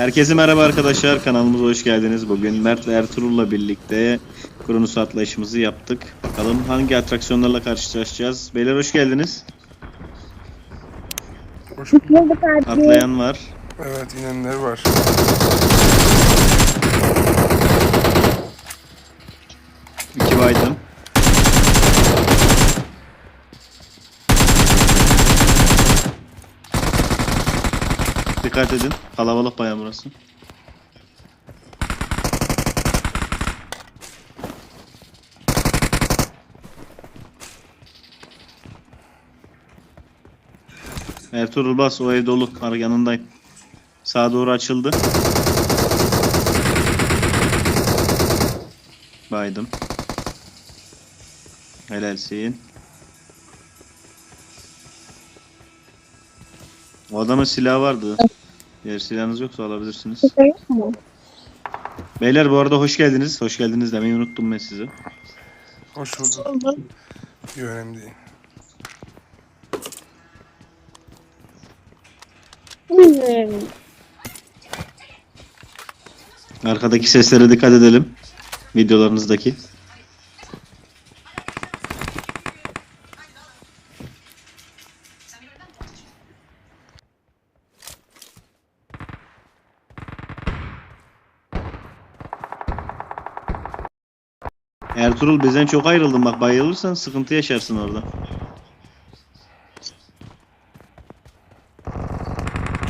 Herkese merhaba arkadaşlar. Kanalımıza hoş geldiniz. Bugün Mert ve Ertuğrul'la birlikte Kronos atlayışımızı yaptık. Bakalım hangi atraksiyonlarla karşılaşacağız. Beyler hoş geldiniz. Hoş bulduk. Abi. Atlayan var. Evet inenler var. İki baydım. Dikkat edin. Kalabalık bayağı burası. Ertuğrul bas o ev dolu. Ar yanındayım. Sağa doğru açıldı. Baydım. Helalsin. O adamın silahı vardı. Diğer silahınız yoksa alabilirsiniz. Yok mu? Beyler bu arada hoş geldiniz. Hoş geldiniz demeyi unuttum ben sizi. Hoş bulduk. Bir önemli değil. Bilmiyorum. Arkadaki seslere dikkat edelim. Videolarınızdaki. Ertuğrul bizden çok ayrıldın bak bayılırsan sıkıntı yaşarsın orada.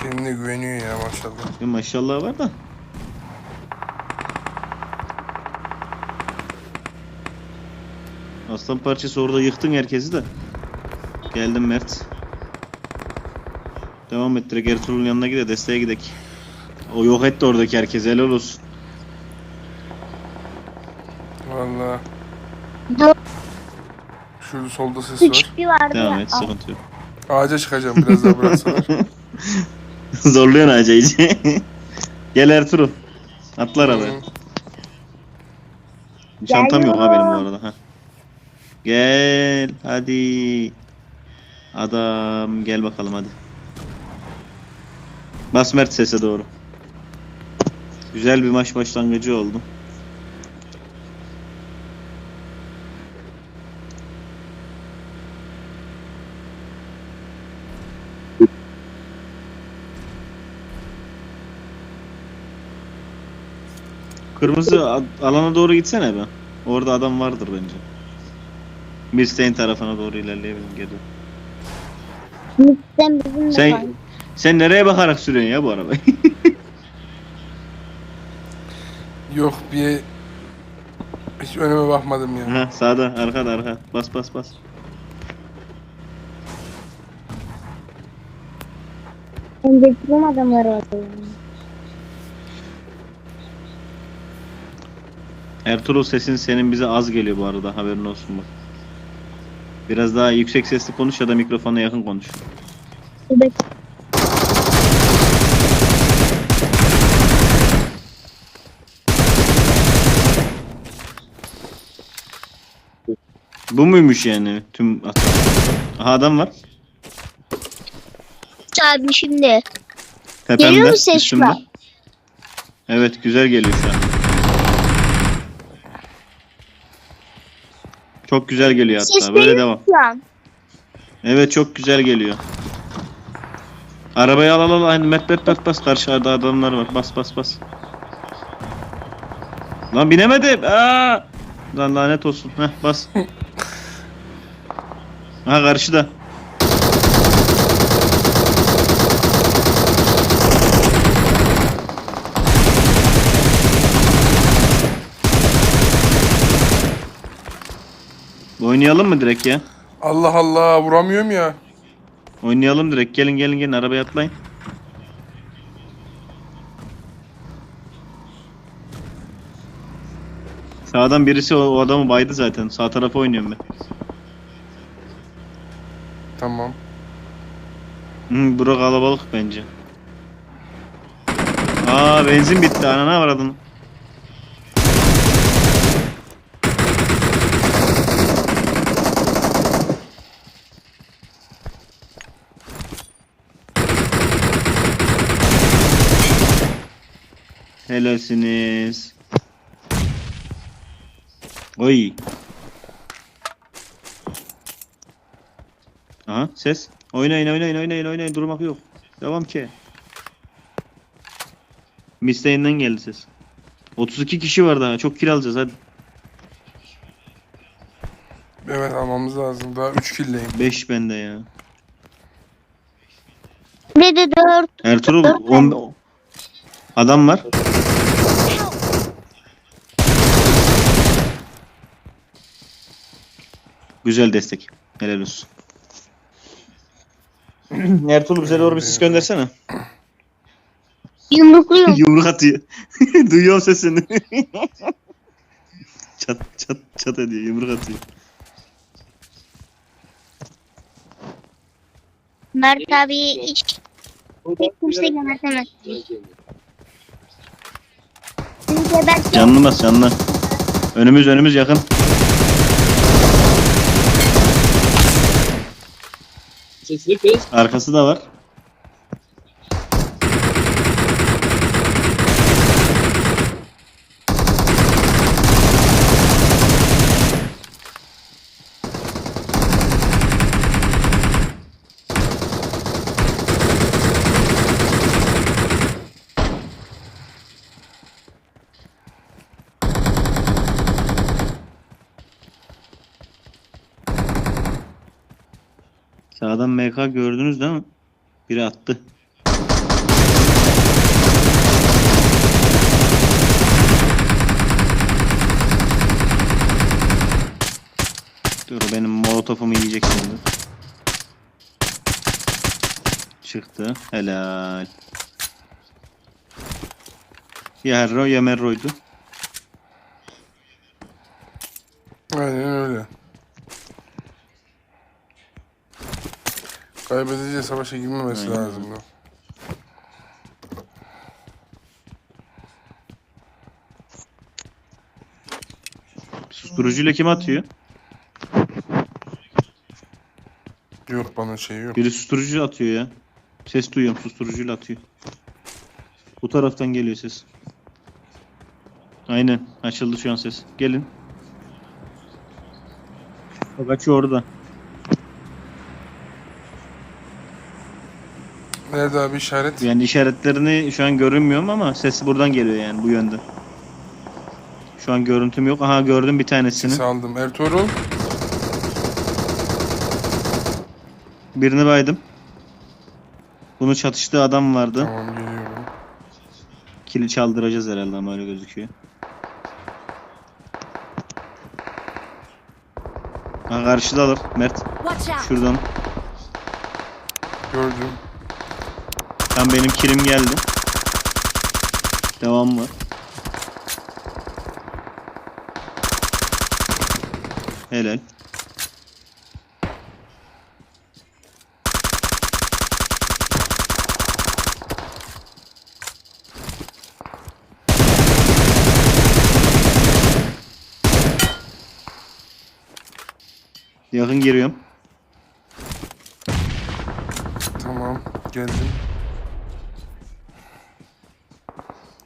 Kendine güveniyor ya maşallah. Ya maşallah var da. Aslan parçası orada yıktın herkesi de. Geldim Mert. Devam et direkt Ertuğrul'un yanına gide desteğe gidek. O yok etti oradaki herkes helal olsun. Valla. Dört Şurada solda ses var. küçük bir vardı Devam ya. et sıkıntı yok. Ağaca çıkacağım biraz daha bıraksalar. Zorluyorsun ağaca iyice. Gel Ertuğrul. Atla arabaya. Hı. Çantam yok ha benim bu arada. Ha. Gel hadi. Adam gel bakalım hadi. Bas Mert sese doğru. Güzel bir maç başlangıcı oldu. Kırmızı a- alana doğru gitsene be. Orada adam vardır bence. Milstein tarafına doğru ilerleyebilirim geri. Bizim de Sen var. sen nereye bakarak sürüyorsun ya bu arabayı? Yok bir hiç önüme bakmadım ya. ha sağda arkada arka. Bas bas bas. Ben de bizim adamları var. Ertuğrul sesin senin bize az geliyor bu arada haberin olsun bak. Biraz daha yüksek sesli konuş ya da mikrofona yakın konuş. Şuradaki Bu muymuş yani tüm at- Aha adam var. abi şimdi. Tepemde, Geliyor mu ses üstümde. şu an? Evet güzel geliyor şu an. Çok güzel geliyor hatta. Ses Böyle devam. An. Evet çok güzel geliyor. Arabayı al al al. Aynı Mert Mert Mert bas. Karşıda adamlar var. Bas bas bas. Lan binemedim. Aa! Lan lanet olsun. Heh bas. Aha karşıda. Oynayalım mı direkt ya? Allah Allah vuramıyorum ya. Oynayalım direkt. Gelin gelin gelin arabaya atlayın. Sağdan birisi o, o adamı baydı zaten. Sağ tarafa oynuyorum ben. Tamam. Hı, bura kalabalık bence. Aa benzin bitti. Anana var adını. Helalsiniz. Oy. Aha ses. Oynayın oynayın oynayın oynayın durmak yok. Devam ki. Misteğinden geldi ses. 32 kişi var daha. Çok kill alacağız hadi. Evet almamız lazım. Daha 3 killleyim. 5 bende ya. Burada dört. Ertuğrul on... adam var. Güzel destek. Helal olsun. Ertuğrul bize doğru bir sis göndersene. Yumrukluyum. Yumruk atıyor. Duyuyorum sesini. çat çat çat ediyor. Yumruk atıyor. Mert abi hiç hiç kimse gebertemez. Seni. Canlı bas canlı. Önümüz önümüz yakın. Sesini kız. Arkası da var. Sağdan MK gördünüz değil mi? Biri attı. Dur benim molotofumu yiyecek şimdi. Çıktı. Helal. Ya Herro ya Merro'ydu. Aynen öyle. Kaybedince savaşa girmemesi Aynen. lazımdı. Susturucuyla kim atıyor? Yok bana şey yok. Biri susturucu atıyor ya. Ses duyuyorum susturucuyla atıyor. Bu taraftan geliyor ses. Aynen açıldı şu an ses. Gelin. Bak açıyor orada. Nerede abi işaret? Yani işaretlerini şu an görünmüyorum ama sesi buradan geliyor yani bu yönde. Şu an görüntüm yok. Aha gördüm bir tanesini. Ses aldım. Ertuğrul. Birini baydım. Bunu çatıştığı adam vardı. Tamam geliyorum. Kili çaldıracağız herhalde ama öyle gözüküyor. Ha karşıdalar Mert. Şuradan. Gördüm. Tam benim kilim geldi. Devam var. Helal. Yakın giriyorum. Tamam. Geldim.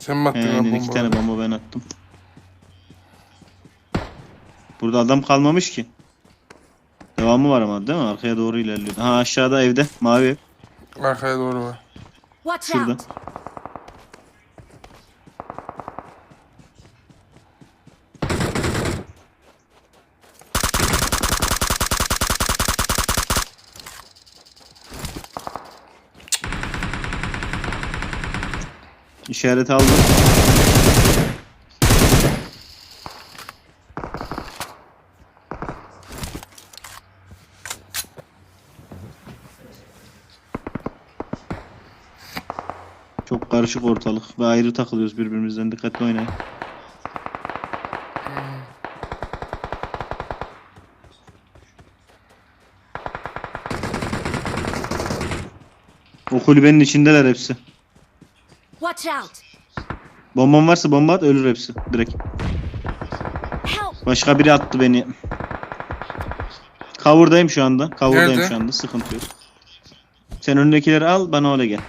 Sen mi attın lan Aynen iki tane bomba ben attım. Burada adam kalmamış ki. Devamı var ama değil mi? Arkaya doğru ilerliyor. Ha aşağıda evde. Mavi ev. Arkaya doğru var. Watch Şurada. out! İşaret aldım. Çok karışık ortalık ve ayrı takılıyoruz birbirimizden. Dikkatli oynayın. O kulübenin içindeler hepsi. Watch out. Bombam varsa bomba at ölür hepsi direkt. Başka biri attı beni. Cover'dayım şu anda. Cover'dayım Nerede? şu anda. Sıkıntı yok. Sen önündekileri al bana öyle gel.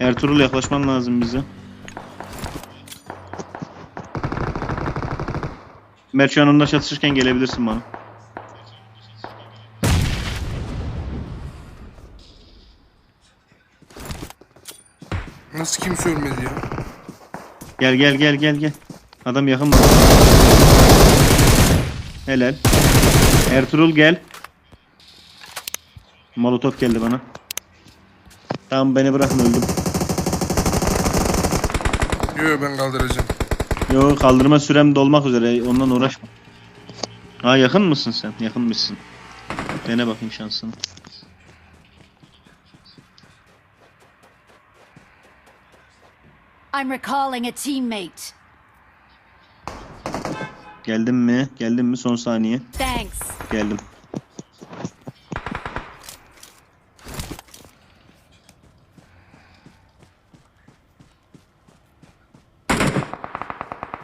Ertuğrul yaklaşman lazım bize. Mertcan onunla çatışırken gelebilirsin bana. Kimse ölmedi ya? Gel gel gel gel gel. Adam yakın bana. Helal. Ertuğrul gel. Molotof geldi bana. Tamam beni bırakın öldüm. Yo yo ben kaldıracağım. Yo kaldırma sürem dolmak üzere ondan uğraşma. Ha yakın mısın sen? Yakınmışsın. Dene bakayım şansını. I'm recalling a teammate. Geldin mi? Geldin mi? Son saniye. Thanks. Geldim.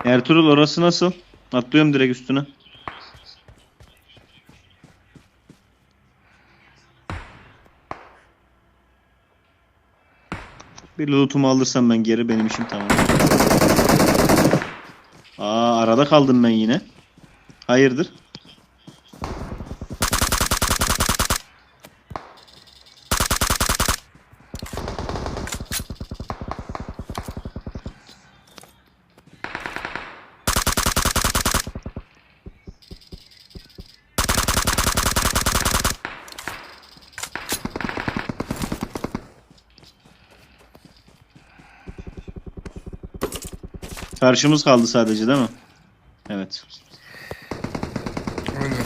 Ertuğrul orası nasıl? Atlıyorum direkt üstüne. Bir lootumu alırsam ben geri benim işim tamam. Aa arada kaldım ben yine. Hayırdır? Karşımız kaldı sadece değil mi? Evet. Aynen.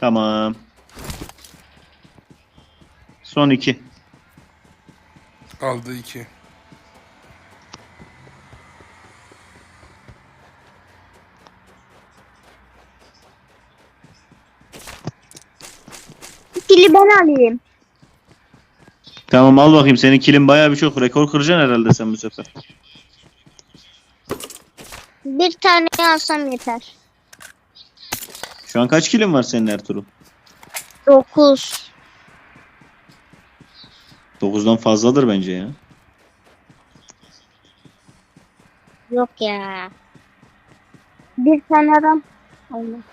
Tamam. Son iki. Aldı iki. Kili ben alayım. Tamam al bakayım senin kilin bayağı bir çok. Rekor kıracaksın herhalde sen bu sefer. Bir tane alsam yeter. Şu an kaç kilin var senin Ertuğrul? 9. 9'dan fazladır bence ya. Yok ya. Bir tane adam. Aynen.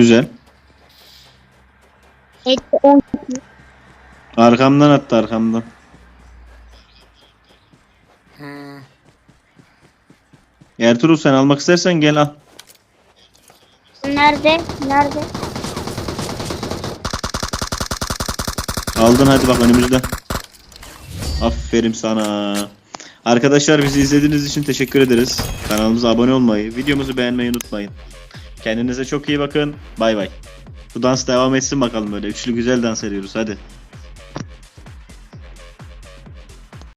Güzel. Etti 10. Arkamdan attı arkamdan. Hmm. Ertuğrul sen almak istersen gel al. Nerede? Nerede? Aldın hadi bak önümüzde. Aferin sana. Arkadaşlar bizi izlediğiniz için teşekkür ederiz. Kanalımıza abone olmayı, videomuzu beğenmeyi unutmayın. Kendinize çok iyi bakın. Bay bay. Bu dans devam etsin bakalım böyle. Üçlü güzel dans ediyoruz hadi.